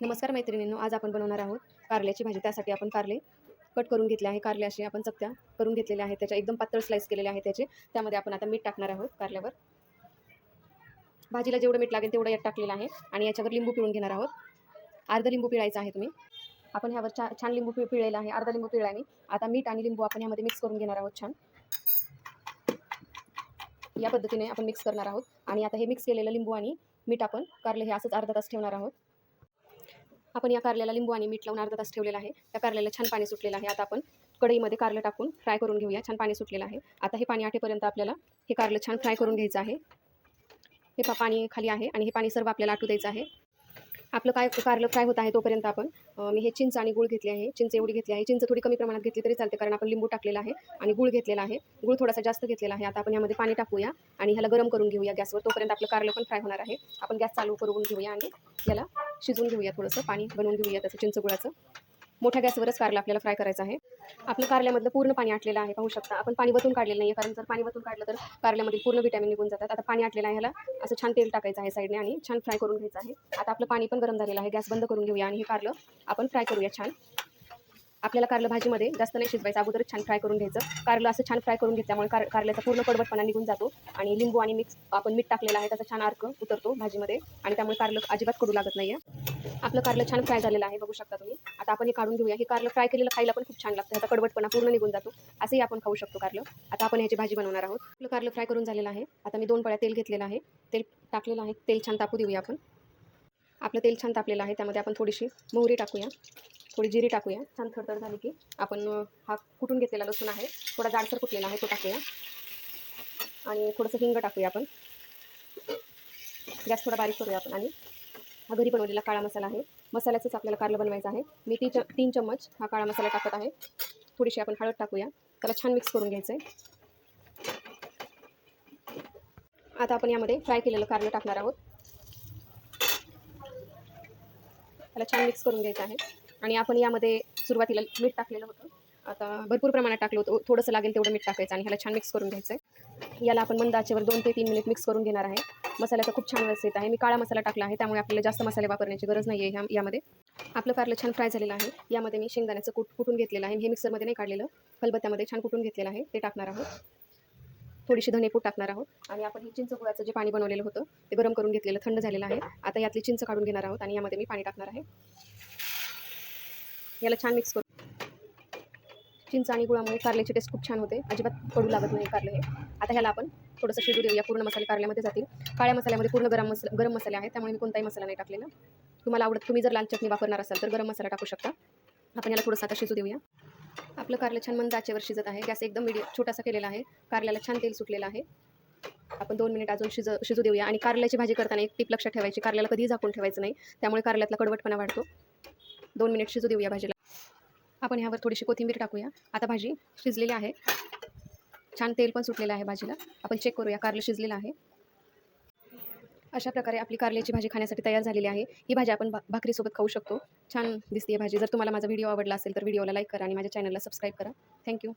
नमस्कार मैत्रिणींनो आज आपण बनवणार आहोत कारल्याची भाजी. त्यासाठी आपण कारले कट करून घेतले आहे. कारले असे आपण चकत्या करून घेतलेल्या आहेत. त्याच्या एकदम पातळ स्लाईस केलेले आहे त्याचे. त्यामध्ये आपण आता मीठ टाकणार आहोत कारल्यावर. भाजीला जेवढं मीठ लागेल तेवढं यात टाकलेलं आहे आणि याच्यावर लिंबू पिळून घेणार आहोत. अर्धा लिंबू पिळायचा आहे तुम्ही. आपण ह्यावर छा छान लिंबू पिळलेला आहे. अर्धा लिंबू पिळल्याने आता मीठ आणि लिंबू आपण ह्यामध्ये मिक्स करून घेणार आहोत छान. या पद्धतीने आपण मिक्स करणार आहोत. आणि आता हे मिक्स केलेलं लिंबू आणि मीठ आपण कारले हे असंच अर्धा तास ठेवणार आहोत. आपण या कारल्याला लिंबू आणि मीठ लावून अर्धा तास ठेवलेला आहे. त्या कारल्याला छान पाणी सुटलेलं आहे. आता आपण कढईमध्ये कारलं टाकून फ्राय करून घेऊया. छान पाणी सुटलेलं आहे. आता हे पाणी आठेपर्यंत आपल्याला हे कारलं छान फ्राय करून घ्यायचं आहे. हे पा पाणी खाली आहे आणि हे पाणी सर्व आपल्याला आटू द्यायचं आहे. आपलं काय कारलं फ्राय होत आहे तोपर्यंत आपण मी हे चिंच आणि गुळ घेतली आहे. चिंच एवढी घेतली आहे. चिंच थोडी कमी प्रमाणात घेतली तरी चालते कारण आपण लिंबू टाकलेला आहे आणि गुळ घेतलेला आहे. गुळ थोडासा जास्त घेतलेला आहे. आता आपण यामध्ये पाणी टाकूया आणि ह्याला गरम करून घेऊया गॅसवर. तोपर्यंत आपलं कारलं पण फ्राय होणार आहे. आपण गॅस चालू करून घेऊया आणि याला शिजवून घेऊया थोडंसं पाणी बनवून घेऊया त्याचं चिंचगुळाचं. मोठ्या गॅसवरच कारलं आपल्याला फ्राय करायचं आहे. आपलं कारल्यामधलं पूर्ण पाणी आटलेलं आहे पाहू शकता. आपण पाणी वतून काढलेलं नाही आहे कारण जर पाणी वतून काढलं तर कारल्यामध्ये पूर्ण विटॅमिन निघून जातात. आता पाणी आटलेलं आहे ह्याला. असं छान तेल टाकायचं आहे साईडने आणि छान फ्राय करून घ्यायचं आहे. आता आपलं पाणी पण गरम झालेलं आहे. गॅस बंद करून घेऊया आणि हे कारलं आपण फ्राय करूया छान. आपल्याला कारलं भाजीमध्ये जास्त नाही शिजवायचं. अगोदरच छान फ्राय करून घ्यायचं. कारलं असं छान फ्राय करून घेतल्यामुळे कार कारल्याचा पूर्ण कडवटपणा निघून जातो आणि लिंबू आणि मिक्स आपण मीठ टाकलेलं आहे त्याचा छान अर्क उतरतो भाजीमध्ये आणि त्यामुळे कारलं अजिबात कडू लागत नाही आहे आपलं कारलं छान फ्राय झालेलं आहे बघू शकता तुम्ही. आता आपण हे काढून घेऊया. हे कारलं फ्राय केलेलं खायला पण खूप छान लागतं. आता कडवटपणा पूर्ण निघून जातो. असंही आपण खाऊ शकतो कारलं. आता आपण ह्याची भाजी बनवणार आहोत. आपलं कारलं फ्राय करून झालेलं आहे. आता मी दोन पळ्या तेल घेतलेलं आहे. तेल टाकलेलं आहे. तेल छान तापू देऊया आपण. आपलं तेल छान तापलेलं आहे. त्यामध्ये आपण थोडीशी मोहरी टाकूया. थोडी जिरी टाकूया. छान थरथर झाली की आपण हा कुटून घेतलेला लसूण आहे थोडा जाडसर कुटलेला आहे तो टाकूया. आणि थोडंसं हिंग टाकूया आपण. गॅस थोडा बारीक करूया आपण आणि हा घरी बनवलेला काळा मसाला आहे. मसाल्याचंच आपल्याला कारलं बनवायचं आहे. मी ती च तीन चम्मच हा काळा मसाला टाकत आहे. थोडीशी आपण हळद टाकूया. त्याला छान मिक्स करून घ्यायचं आहे आता आपण यामध्ये फ्राय केलेलं कारलं टाकणार आहोत. त्याला छान मिक्स करून घ्यायचं आहे. आणि आपण यामध्ये सुरुवातीला मीठ टाकलेलं होतं. आता भरपूर प्रमाणात टाकलं होतं. थोडंसं लागेल तेवढं मीठ टाकायचं आणि ह्याला छान मिक्स करून घ्यायचं आहे याला आपण मंद आचेवर दोन ते तीन मिनिट मिक्स करून घेणार आहे. मसाल्याचा खूप छान रस येत आहे. मी काळा मसाला टाकला आहे त्यामुळे आपल्याला जास्त मसाले वापरण्याची गरज नाही आहे ह्या यामध्ये. आपलं फारलं छान फ्राय झालेलं आहे. यामध्ये मी शेंगदाण्याचं कूट कुटून घेतलेलं आहे. हे मिक्सरमध्ये नाही काढलेलं. फलबत्त्यामध्ये छान कुटून घेतलेलं आहे. ते टाकणार आहोत. थोडीशी धनेपूड टाकणार आहोत. आणि आपण हे चिंच गुळाचं जे पाणी बनवलेलं होतं ते गरम करून घेतलेलं थंड झालेलं आहे. आता यातली चिंच काढून घेणार आहोत आणि यामध्ये मी पाणी टाकणार आहे. याला छान मिक्स करू चिंच आणि गुळामुळे कारल्याची टेस्ट खूप छान होते. अजिबात कडू लागत नाही कारलं हे. आता ह्याला आपण थोडंसं शिजू देऊया. पूर्ण मसाले कारल्यामध्ये जातील. काळ्या मसाल्यामध्ये पूर्ण गरम मसाला गरम मसाले आहेत. त्यामुळे मी कोणताही मसाला नाही टाकलेला. तुम्हाला आवडत तुम्ही जर लाल चटणी वापरणार असाल तर गरम मसाला टाकू शकता. आपण याला थोडंसं आता शिजू देऊया. आपलं कारलं छान मंद आचेवर शिजत आहे. गॅस एकदम मिडियम छोटासा केलेला आहे. कारल्याला छान तेल सुटलेलं आहे. आपण दोन मिनिट अजून शिज शिजू देऊया. आणि कारल्याची भाजी करताना एक टीप लक्षात ठेवायची. कारल्याला कधीही झाकून ठेवायचं नाही. त्यामुळे कारल्यातला कडवटपणा वाढतो. दोन मिनिट शिजू देऊया भाजीला. आपण ह्यावर थोडीशी कोथिंबीर टाकूया. आता भाजी शिजलेली आहे. छान तेल पण सुटलेलं आहे भाजीला. आपण चेक करूया कारलं शिजलेलं आहे. अशा प्रकारे आपली कारल्याची भाजी खाण्यासाठी तयार झालेली आहे. ही भाजी आपण भा भाकरीसोबत खाऊ शकतो. छान दिसते भाजी. जर तुम्हाला माझा व्हिडिओ आवडला असेल तर व्हिडिओला लाईक करा आणि माझ्या चॅनलला सबस्क्राईब करा. थँक्यू